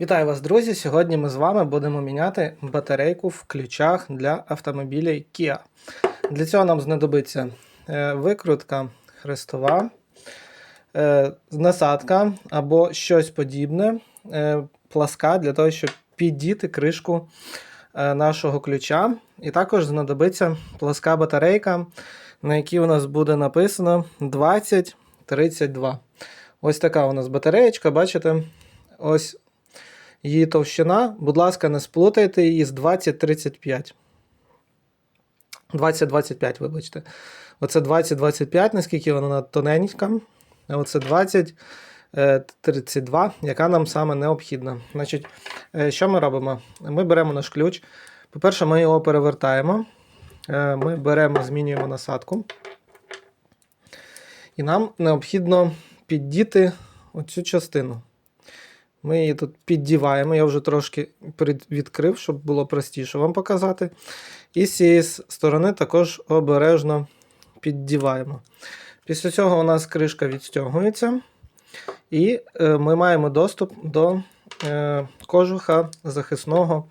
Вітаю вас, друзі! Сьогодні ми з вами будемо міняти батарейку в ключах для автомобілів Kia. Для цього нам знадобиться е, викрутка хрестова, е, насадка або щось подібне, е, пласка для того, щоб піддіти кришку нашого ключа. І також знадобиться пласка батарейка, на якій у нас буде написано 2032. Ось така у нас батареєчка, бачите? Ось її товщина. Будь ласка, не сплутайте її з 2035. 2025, вибачте. Оце 2025, наскільки вона тоненька. А оце 2032, яка нам саме необхідна. Значить, е, що ми робимо? Ми беремо наш ключ. По-перше, ми його перевертаємо. Е, Ми беремо, змінюємо насадку. І нам необхідно піддіти оцю частину. Ми її тут піддіваємо. Я вже трошки відкрив, щоб було простіше вам показати. І з цієї сторони також обережно піддіваємо. Після цього у нас кришка відстягується, і е, ми маємо доступ до е, кожуха захисного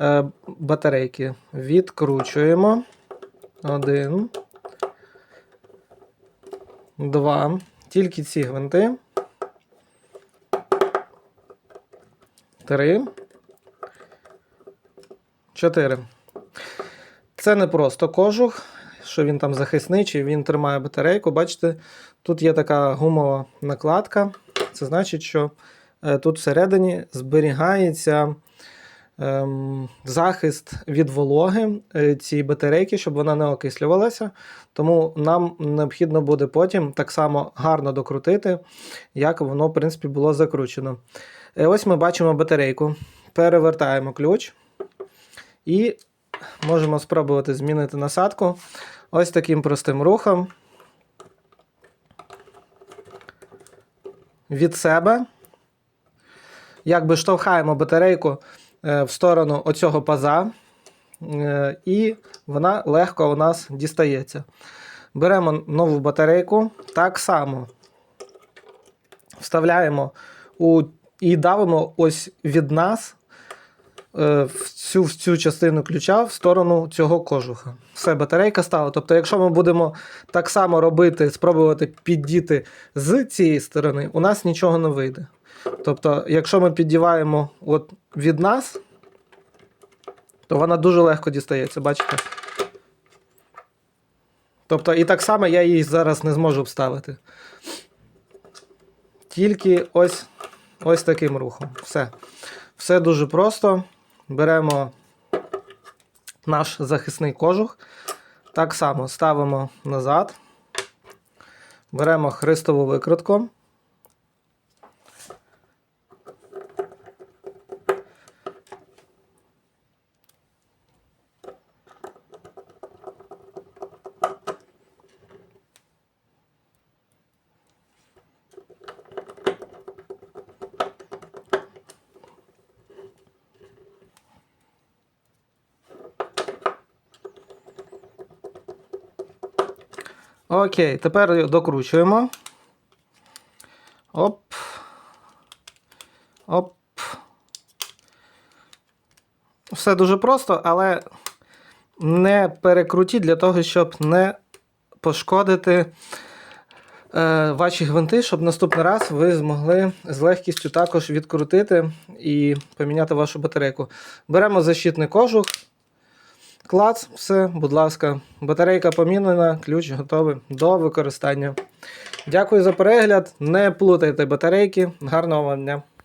е, батарейки. Відкручуємо. Один. Два. Тільки ці гвинти. Три. Чотири. Це не просто кожух, що він там захисний, чи він тримає батарейку. Бачите, тут є така гумова накладка. Це значить, що е, тут всередині зберігається ем, захист від вологи е, цієї батарейки, щоб вона не окислювалася. Тому нам необхідно буде потім так само гарно докрутити, як воно, в принципі, було закручено. Е, Ось ми бачимо батарейку. Перевертаємо ключ і можемо спробувати змінити насадку. Ось таким простим рухом. Від себе. Якби штовхаємо батарейку в сторону оцього паза, е, і вона легко у нас дістається. Беремо нову батарейку, так само вставляємо у і давимо ось від нас е, в, цю, в цю частину ключа в сторону цього кожуха. Все, батарейка стала. Тобто, якщо ми будемо так само робити, спробувати піддіти з цієї сторони, у нас нічого не вийде. Тобто, якщо ми піддіваємо от від нас, то вона дуже легко дістається, бачите? Тобто, і так само я її зараз не зможу вставити. Тільки ось Ось таким рухом. Все. Все дуже просто. Беремо наш захисний кожух. Так само ставимо назад. Беремо хрестову викрутку. Окей, тепер докручуємо. Оп. Оп. Все дуже просто, але не перекрутіть для того, щоб не пошкодити е, ваші гвинти, щоб наступний раз ви змогли з легкістю також відкрутити і поміняти вашу батарейку. Беремо защитний кожух. Клац, все, будь ласка, батарейка помінена, ключ готовий до використання. Дякую за перегляд. Не плутайте батарейки. Гарного вам дня!